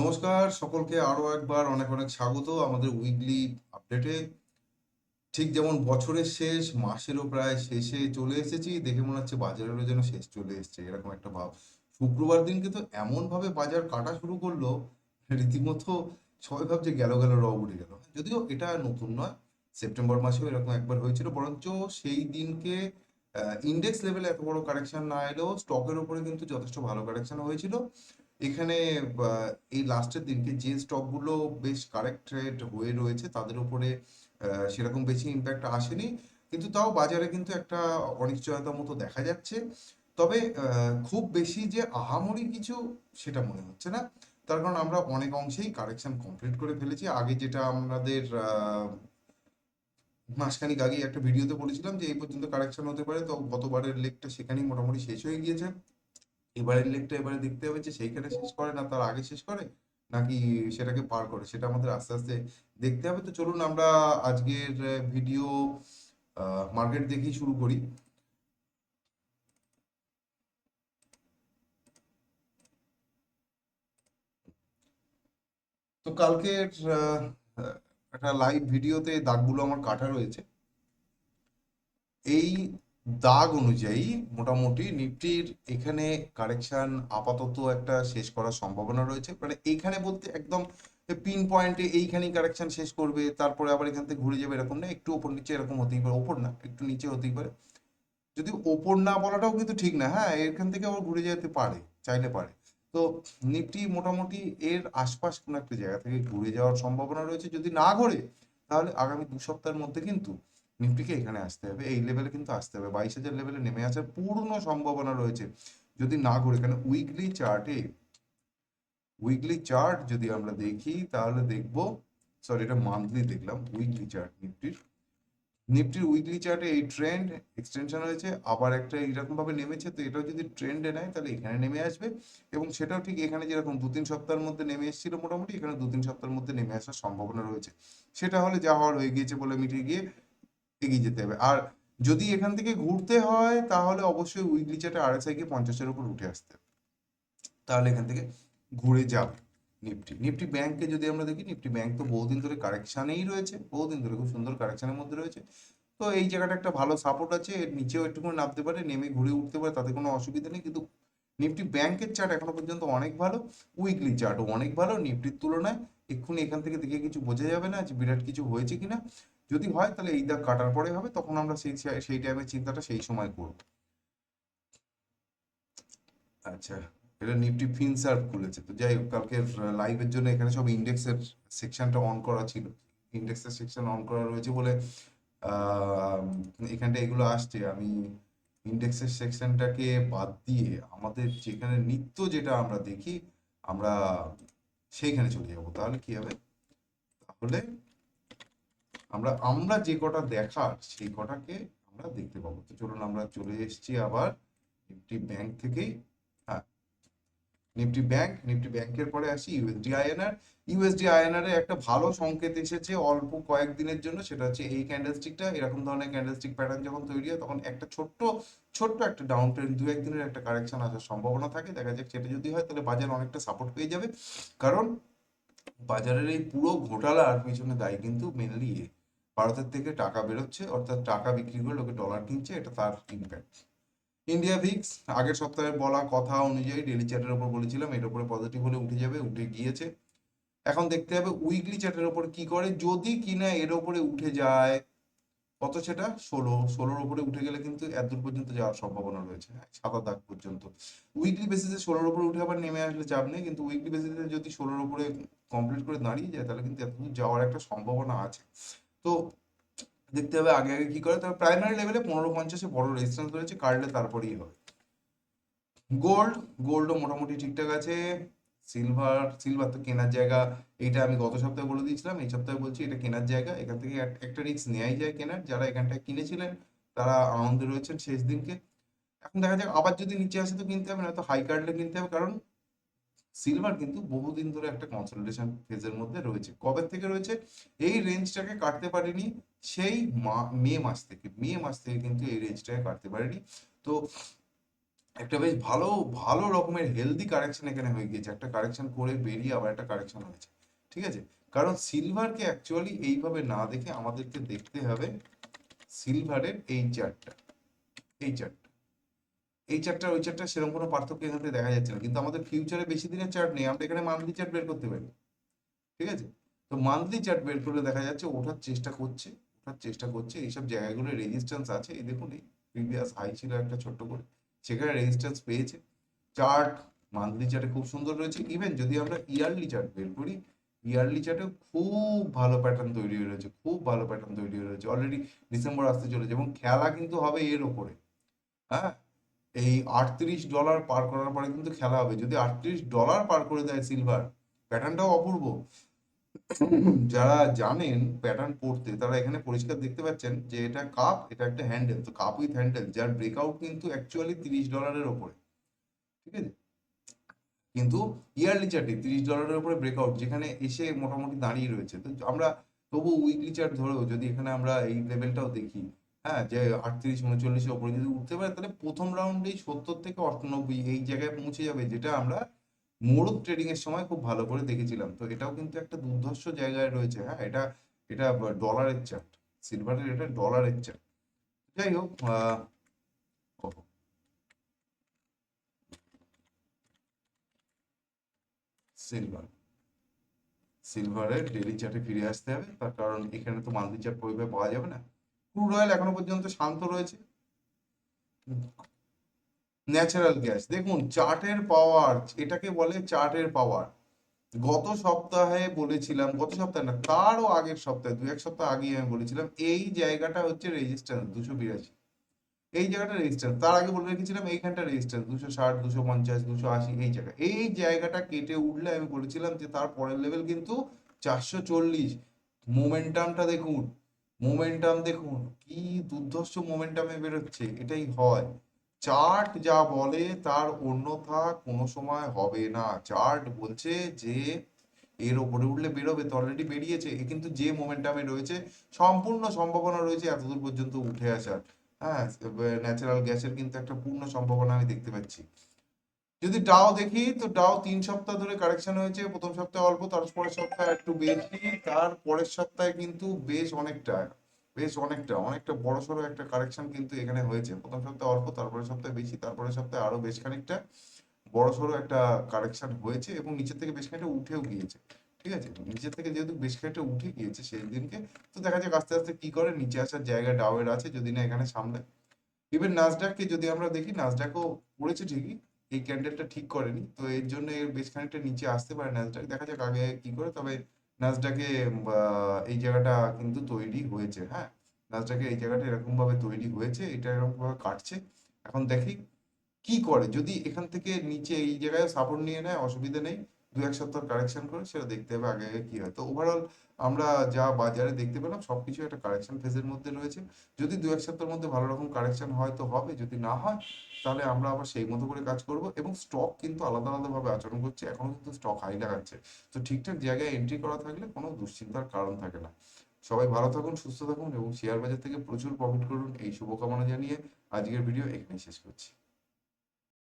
নমস্কার, সকলকে আরও একবার অনেক অনেক স্বাগত আমাদের উইকলি আপডেটে ঠিক যেমন বছরের শেষ, মাসেরও প্রায় শেষে চলে এসেছি, দেখে মনে হচ্ছে বাজারেরও যেন শেষ চলে এসেছে, এরকম একটা ভাব। শুক্রবার দিন কিন্তু এমন ভাবে বাজার কাটা শুরু করল, রীতিমতো সবাই ভাবছে গেল গেল, র উঠে গেল। যদিও এটা নতুন নয়, সেপ্টেম্বর মাসেও এরকম একবার হয়েছিল, বরঞ্চ সেই দিনকে ইন্ডেক্স লেভেলে এত বড় কারেকশন না এলেও স্টকের উপরে কিন্তু যথেষ্ট ভালো কারেকশন হয়েছিল। এখানে এই লাস্টের দিনকে যে স্টকগুলো বেশ কারেক্টেড হয়ে রয়েছে, তাদের উপরে সেরকম বেশি ইম্প্যাক্ট আসেনি। কিন্তু তাও বাজারে কিন্তু একটা অনিশ্চয়তার মতো দেখা যাচ্ছে। তবে খুব বেশি যে আহামরি কিছু সেটা মনে হচ্ছে না। তার কারণ আমরা অনেক অংশেই কারেকশন কমপ্লিট করে ফেলেছি। আগে যেটা আমাদের মাসখানেক আগে একটা ভিডিওতে বলেছিলাম যে, এই পর্যন্ত কারেকশন হতে পারে। তো গতবারের লেগটা সেখানেই মোটামুটি শেষ হয়ে গিয়েছে। এবারের লেগটা এবারে দেখতে হবে যে সেইখানে শেষ করে না তার আগে শেষ করে, নাকি সেটাকে পার করে? সেটা আমাদের আস্তে আস্তে দেখতে হবে। তো চলুন আমরা আজকের ভিডিও মার্কেট দেখেই শুরু করি। তো কালকের একটা লাইভ ভিডিওতে দাগগুলো আমার কাটা রয়েছে। এই দাগ অনুযায়ী মোটামুটি নিফটির এখানে কারেকশন আপাতত একটা শেষ করার সম্ভাবনা রয়েছে। মানে এইখানে বলতে একদম পিন পয়েন্টে এইখানেই কারেকশন শেষ করবে, তারপরে আবার এখান থেকে ঘুরে যাবে এরকম না, একটু ওপর নিচে এরকম হতেই পারে, ওপর না, একটু নিচে হতেই পারে। যদি ওপর না বলাটাও কিন্তু ঠিক না হ্যাঁ এখান থেকে আবার ঘুরে যেতে পারে, চাইলে পারে। তো নিফটি মোটামুটি এর আশপাশ কোনো একটা জায়গা থেকে ঘুরে যাওয়ার সম্ভাবনা রয়েছে। যদি না ঘোরে, তাহলে আগামী দু সপ্তাহের মধ্যে কিন্তু নিফটিকে এখানে আসতে হবে। এই লেভেলে কিন্তু আসতে হবে। বাইশ হাজার লেভেলে নেমে আসার পূর্ণ সম্ভাবনা রয়েছে। যদি না ঘুরে, কেন উইকলি চার্টে উইকলি চার্ট যদি আমরা দেখি, তাহলে দেখব সরি এটা মান্থলি দেখলাম উইকলি চার্ট নিফটির। নিফটির উইকলি চার্টে এই ট্রেন্ড এক্সটেনশন হয়েছে আবার একটা এইরকম ভাবে নেমেছে, তো এটাও যদি ট্রেন্ডে নেয়, তাহলে এখানে নেমে আসবে। এবং সেটাও ঠিক এখানে যেরকম দু তিন সপ্তাহের মধ্যে নেমে এসেছিল মোটামুটি, এখানে দু তিন সপ্তাহের মধ্যে নেমে আসার সম্ভাবনা রয়েছে। সেটা হলে যা হওয়ার হয়ে গিয়েছে বলে মিটিয়ে গিয়ে এগিয়ে যেতে হবে। আর যদি এখান থেকে ঘুরতে হয়, তাহলে অবশ্যই উইকলি চার্টে আরএসআই কে পঞ্চাশের উপর উঠে আসতে তাহলে এখান থেকে ঘুরে যাবে নিফটি নিফটি ব্যাংকে যদি আমরা দেখি নিফটি ব্যাংক তো বহুদিন ধরে কারেকশানেই রয়েছে, বহুদিন ধরে খুব সুন্দর কারেকশনের মধ্যে রয়েছে। তো এই জায়গাটা একটা ভালো সাপোর্ট আছে, এর নিচেও একটুখানি নামতে পারে, নেমে ঘুরে উঠতে পারে, তাতে কোনো অসুবিধা নেই। কিন্তু নিফটি ব্যাংকের চার্ট এখনও পর্যন্ত অনেক ভালো উইকলি চার্টও অনেক ভালো। নিফটির তুলনায় এক্ষুনি এখান থেকে দেখে কিছু বোঝা যাবে না যে বিরাট কিছু হয়েছে কিনা। যদি হয়, তাহলে এই দাগ কাটার পরে হবে, তখন আমরা সেই সেই টাইমের চিন্তাটা সেই সময় করব। আচ্ছা এটা নিফটি ফিনসার্ভ খুলেছে। তো যাই হোক, কালকের লাইভের জন্য এখানে সব ইন্ডেক্সের সেকশনটা অন করা ছিল। ইন্ডেক্সের সেকশন অন করা রয়েছে বলে এখানটা এগুলো আসছে। আমি ইন্ডেক্সের সেকশনটাকে বাদ দিয়ে আমাদের যেখানে নিত্য যেটা আমরা দেখি, আমরা সেইখানে চলে যাব। তাহলে কি হবে? তাহলে আমরা আমরা যে কটা দেখার, সেই কটাকে আমরা দেখতে পাবো। তো চলুন আমরা চলে এসেছি আবার নিফটি ব্যাংক থেকেই। হ্যাঁ নিফটি ব্যাংক, নিফটি ব্যাংকের পরে আসি ইউএসডি আইএনআর। ইউএসডি আইএনআর এর একটা ভালো সংকেত এসেছে অল্প কয়েকদিনের জন্য, সেটা হচ্ছে এই ক্যান্ডেলস্টিকটা এরকম ধরনের ক্যান্ডেলস্টিক প্যাটার্ন যখন তৈরি হয়, তখন একটা ছোট্ট ছোট্ট একটা ডাউন ট্রেন্ড দু একদিনের একটা কারেকশন আসার সম্ভাবনা থাকে। দেখা যাক সেটা যদি হয়, তাহলে বাজার অনেকটা সাপোর্ট পেয়ে যাবে। কারণ বাজারের এই পুরো ঘোটালার পিছনে দায়ী কিন্তু মেনলি ভারতের থেকে টাকা বেরোচ্ছে, অর্থাৎ টাকা বিক্রি করে লোকে ডলার কিনছে, এটা তার ইম্প্যাক্ট ইন্ডিয়া ভিক্স আগের সপ্তাহে বলা কথা অনুযায়ী ডেলি চার্টের উপর বলেছিলাম, এর উপরে পজিটিভ হলে উঠে যাবে, উঠে গিয়েছে। এখন দেখতে হবে উইকলি চার্টের উপর কি করে, যদি কিনা এর উপরে উঠে যায়, কত সেটা? ষোলো, ষোলোর উপরে উঠে গেলে কিন্তু এত দূর পর্যন্ত যাওয়ার সম্ভাবনা রয়েছে সাদা দাগ পর্যন্ত। উইকলি বেসিসে ষোলোর উপরে উঠে আবার নেমে আসলে চাপ নেই, কিন্তু উইকলি বেসিসে যদি ষোলোর উপরে কমপ্লিট করে দাঁড়িয়ে যায়, তাহলে কিন্তু এত দূর যাওয়ার একটা সম্ভাবনা আছে। তো দেখতে হবে আগে আগে কি করে। তবে প্রাইমারি লেভেলে পনেরো পঞ্চাশে বড় রেজিস্ট্যান্স রয়েছে, কাটলে তারপরেই হবে। গোল্ড গোল্ডও মোটামুটি ঠিকঠাক আছে। সিলভার সিলভার তো কেনার জায়গা এইটা আমি গত সপ্তাহে বলে দিয়েছিলাম, এই সপ্তাহে বলছি এটা কেনার জায়গা। এখান থেকে একটা রিস্ক নেওয়াই যায় কেনার। যারা এখানটায় কিনেছিলেন, তারা আনন্দে রয়েছেন শেষ দিনকে। এখন দেখা যাক, আবার যদি নিচে আসে তো কিনতে হবে না তো হাই কাটলে কিনতে হবে, কারণ সিলভার কিন্তু বহুদিন ধরে একটা কনসলিডেশন ফেজের মধ্যে রয়েছে। কবে থেকে রয়েছে? এই রেঞ্জটাকে কাটতে পারেনি, সেই মা- মাস থেকে। মে মাস থেকে কিন্তু এই রেঞ্জটাকে কাটতে পারেনি। তো একটা বেশ ভালো ভালো রকমের হেলদি কারেকশন এখানে হয়ে গিয়েছে। একটা কারেকশন করে বেরিয়ে আবার একটা কারেকশন হয়েছে। ঠিক আছে? কারণ সিলভারকে অ্যাকচুয়ালি এইভাবে না দেখে আমাদেরকে দেখতে হবে সিলভারের এই চার্টটা এই চার্টটা এই চার্টটা ওই চার্টটা সেরকম কোনো পার্থক্য এখান থেকে দেখা যাচ্ছে না। কিন্তু আমাদের ফিউচারে বেশি দিনের চার্ট নেই, আমরা এখানে মান্থলি চার্ট বের করতে পারি। ঠিক আছে? তো মান্থলি চার্ট বের করলে দেখা যাচ্ছে ওঠার চেষ্টা করছে, ওঠার চেষ্টা করছে। এইসব জায়গাগুলো রেজিস্ট্যান্স আছে। এই দেখুন, এই প্রিভিয়াস হাই ছিল একটা ছোট্ট করে। সেখানে রেজিস্ট্যান্স পেয়েছে। চার্ট মান্থলি চার্টে খুব সুন্দর রয়েছে। ইভেন যদি আমরা ইয়ারলি চার্ট বের করি ইয়ারলি চার্টে খুব ভালো প্যাটার্ন তৈরি হয়ে রয়েছে। খুব ভালো প্যাটার্ন তৈরি হয়ে রয়েছে। অলরেডি ডিসেম্বর আসতে চলেছে এবং খেলা কিন্তু হবে এর ওপরে। হ্যাঁ? এই আটত্রিশ ডলার পার করার পরে কিন্তু খেলা হবে। যদি আটত্রিশ ডলার পার করে দেয় সিলভার প্যাটার্নটাও অপূর্ব। যারা জানেন প্যাটার্ন পড়তে, তারা এখানে পরিষ্কার দেখতে পাচ্ছেন যে এটা কাপ এটা একটা হ্যান্ডেল তো কাপ উইথ হ্যান্ডেল যার ব্রেকআউট কিন্তু অ্যাকচুয়ালি তিরিশ ডলারের ওপরে। ঠিক আছে? কিন্তু ইয়ারলি চার্টে তিরিশ ডলারের উপরে ব্রেকআউট যেখানে এসে মোটামুটি দাঁড়িয়ে রয়েছে। তো আমরা তবু উইকলি চার্ট ধরেও যদি এখানে আমরা এই লেভেলটাও দেখি হ্যাঁ যে আটত্রিশ উনচল্লিশের ওপরে যদি উঠতে পারে, তাহলে প্রথম রাউন্ডেই সত্তর থেকে অষ্টানব্বই এই জায়গায় পৌঁছে যাবে, যেটা আমরা মোড়ক ট্রেডিং এর সময় খুব ভালো করে দেখেছিলাম। তো এটাও কিন্তু একটা দুর্ধর্ষ জায়গায় রয়েছে হ্যাঁ এটা এটা ডলারের চার্ট সিলভারের এটা ডলারের চার্ট যাই হোক সিলভার সিলভারের ডেলি চার্টে ফিরে আসতে হবে, তার কারণ এখানে তো মান্থলি চার্ট ওইভাবে পাওয়া যাবে না। ক্রুড অয়েল এখনও পর্যন্ত শান্ত রয়েছে। ন্যাচারাল গ্যাস দেখুন চার্টের পাওয়ার এটাকে বলে চার্টের পাওয়ার গত সপ্তাহে বলেছিলাম, গত সপ্তাহে না, তারও আগের সপ্তাহে, দু এক সপ্তাহ আগেই আমি বলেছিলাম, এই জায়গাটা হচ্ছে রেজিস্ট্যান্স দুশো বিরাশি। এই জায়গাটা রেজিস্ট্যান্স তার আগে বলে রেখেছিলাম এইখানটা রেজিস্ট্যান্স দুশো ষাট, দুশো পঞ্চাশ, দুশো আশি, এই জায়গা এই জায়গাটা কেটে উঠলে আমি বলেছিলাম যে তার পরের লেভেল কিন্তু চারশো চল্লিশ। মোমেন্টামটা দেখুন মোমেন্টাম দেখুন, কি দুর্ধর্ষ মোমেন্টামে বেরোচ্ছে, এটাই হয়। চার্ট যা বলে তার অন্যথা কোনো সময় হবে না। চার্ট বলছে যে এর ওপরে উঠলে বেরোবে, তো অলরেডি বেরিয়েছে, এ কিন্তু যে মোমেন্টামে রয়েছে, সম্পূর্ণ সম্ভাবনা রয়েছে এতদূর পর্যন্ত উঠে আসার। হ্যাঁ ন্যাচারাল গ্যাসের কিন্তু একটা পূর্ণ সম্ভাবনা আমি দেখতে পাচ্ছি। যদি ডাও দেখি, তো ডাও তিন সপ্তাহ ধরে কারেকশন হয়েছে, প্রথম সপ্তাহে অল্প, তারপরের সপ্তাহে একটু বেশি তার পরের সপ্তাহে কিন্তু বেশ অনেকটা বেশ অনেকটা অনেকটা বড় সড়ো একটা কারেকশন কিন্তু এখানে হয়েছে। প্রথম সপ্তাহে অল্প, তারপরের সপ্তাহে বেশি, তারপরের সপ্তাহে আরও বেশ খানিকটা বড় সড়ো একটা কারেকশন হয়েছে এবং নিচের থেকে বেশ খানিকটা উঠেও গিয়েছে। ঠিক আছে? নিচের থেকে যেহেতু বেশ খানিকটা উঠে গিয়েছে সেই দিনকে, তো দেখা যাক আস্তে আস্তে কি করে, নিচে আসার জায়গা ডাউয়ের আছে যদি না এখানে সামনে। ইভেন নাসডাককে যদি আমরা দেখি নাসডাকও পড়েছে ঠিকই এই ক্যান্ডেলটা ঠিক করেনি। তো এর জন্য এর বেশ খানিকটা নিচে আসতে পারে নাজডাক দেখা যাক আগে কি করে, তবে নাজডাকে এই জায়গাটা কিন্তু তৈরি হয়েছে হ্যাঁ? নাজডাকে এই জায়গাটা এরকম ভাবে তৈরি হয়েছে, এটা এরকম ভাবে কাটছে। এখন দেখি কি করে। যদি এখান থেকে নিচে এই জায়গায় সাপোর্ট নিয়ে নেয়, অসুবিধা নেই। দু এক সপ্তাহ কারেকশন করে সেটা দেখতে হবে আগে আগে কি হয়। তো ওভারঅল আমরা যা বাজারে দেখতে পেলাম সবকিছু একটা কারেকশন ফেজের মধ্যে রয়েছে। যদি দু এক সপ্তাহের মধ্যে ভালো রকম কারেকশন হয় তো হবে, যদি না হয় তাহলে আমরা আবার সেই মতো করে কাজ করব এবং স্টক কিন্তু আলাদা আলাদা ভাবে আচরণ করছে, এখনও কিন্তু স্টক হাই লাগাচ্ছে। তো ঠিকঠাক জায়গায় এন্ট্রি করা থাকলে কোনো দুশ্চিন্তার কারণ থাকে না। সবাই ভালো থাকুন, সুস্থ থাকুন এবং শেয়ার বাজার থেকে প্রচুর প্রফিট করুন। এই শুভকামনা জানিয়ে আজকের ভিডিও এখানেই শেষ করছি।